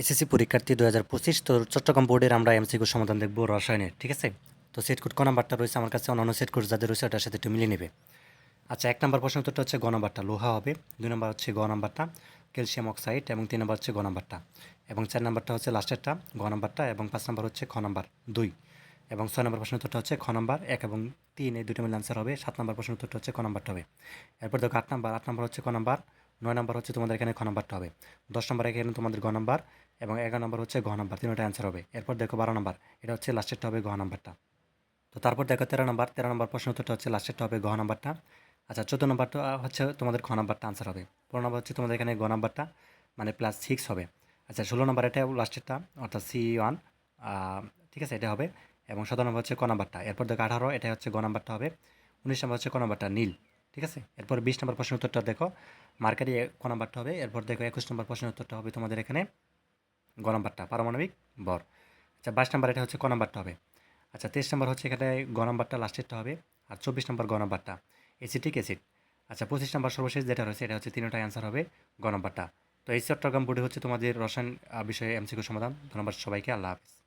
SSC পরীক্ষার্থী দু হাজার পঁচিশ, তো চট্টগ্রাম বোর্ডের আমরা এমসিকিউ সমাধান দেখব রসায়নের, ঠিক আছে? তো সেট কোড ক নাম্বারটা রয়েছে, আমার কাছে অন্যান্য সেট কোড যাদের রয়েছে ওটার সাথে একটু মিলিয়ে নেবে। আচ্ছা এক নম্বর প্রশ্ন উত্তরটা হচ্ছে গ নাম্বারটা, লোহা হবে। দুই নম্বর হচ্ছে গ নাম্বারটা, ক্যালসিয়াম অক্সাইড, এবং তিন নম্বর হচ্ছে গ নাম্বারটা। এবং চার নাম্বারটা হচ্ছে লাস্টেরটা, গ নাম্বারটা, এবং পাঁচ নম্বর হচ্ছে খ নাম্বার দুই। এবং ছয় নম্বর প্রশ্ন উত্তরটা হচ্ছে খ নাম্বার এক এবং তিন, এই দুটো মিলে আনসার হবে। সাত নম্বর প্রশ্ন উত্তরটা হচ্ছে ক নাম্বারটা হবে। এরপর দেখো আট নাম্বার, আট নম্বর হচ্ছে ক নাম্বার নয় নম্বর হচ্ছে তোমাদের এখানে খ নাম্বারটা হবে। দশ নম্বর এখানে তোমাদের গ নম্বর এবং এগারো নম্বর হচ্ছে ঘ নম্বর, তিনটা অ্যান্সার হবে। এরপর দেখো বারো নম্বর, এটা হচ্ছে লাস্টেরটা হবে ঘ নম্বরটা। তো তারপর দেখো তেরো নম্বর তেরো নম্বর প্রশ্ন উত্তরটা হচ্ছে লাস্টেরটা হবে ঘ নাম্বারটা। আচ্ছা চোদ্দ নম্বরটা হচ্ছে তোমাদের খ নাম্বারটা আনসার হবে। পনেরো নম্বর হচ্ছে তোমাদের এখানে গ নম্বরটা মানে প্লাস সিক্স হবে। আচ্ছা ষোলো নম্বর এটা লাস্টেরটা অর্থাৎ সি ওয়ান ঠিক আছে, এটা হবে। এবং সতেরো নম্বর হচ্ছে ক নাম্বারটা। এরপর দেখো আঠারো এটা হচ্ছে গ নাম্বারটা হবে। উনিশ নম্বর হচ্ছে ক নাম্বারটা, নীল। ঠিক আছে? এরপর বিশ নম্বর প্রশ্ন উত্তরটা দেখো। মার্কারি ক নাম্বারটা হবে? এরপর দেখো একুশ নম্বর প্রশ্ন উত্তরটা হবে তোমাদের এখানে। গ নাম্বারটা, পারমাণবিক বর আচ্ছা বাইশ নম্বর এটা হচ্ছে ক নাম্বারটা হবে। আচ্ছা তেইশ নম্বর হচ্ছে এখানে গ নাম্বারটা লাস্টেরটা হবে। আর চব্বিশ নম্বর গ নাম্বারটা। এসিটিক অ্যাসিড আচ্ছা পঁচিশ নম্বর সর্বশেষ যেটা রয়েছে, এটা হচ্ছে তিনটা অ্যান্সার হবে গ নাম্বারটা। তো এই চট্টগ্রাম বোর্ডে হচ্ছে তোমাদের রসায়ন বিষয়ে এমসিকিউ সমাধান। ধন্যবাদ সবাইকে, আল্লাহ হাফিজ।